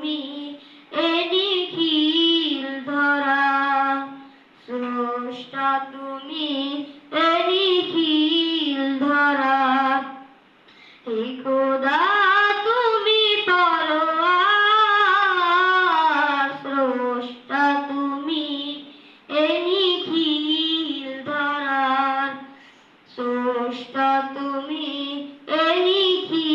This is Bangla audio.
তুমি এ নিখিল ধরা, স্রষ্টা তুমি এ নিখিল ধরা। হে খোদা, তুমি তলোয়ার স্রষ্টা তুমি এ নিখিল ধরার, স্রষ্টা তুমি এ নিখিল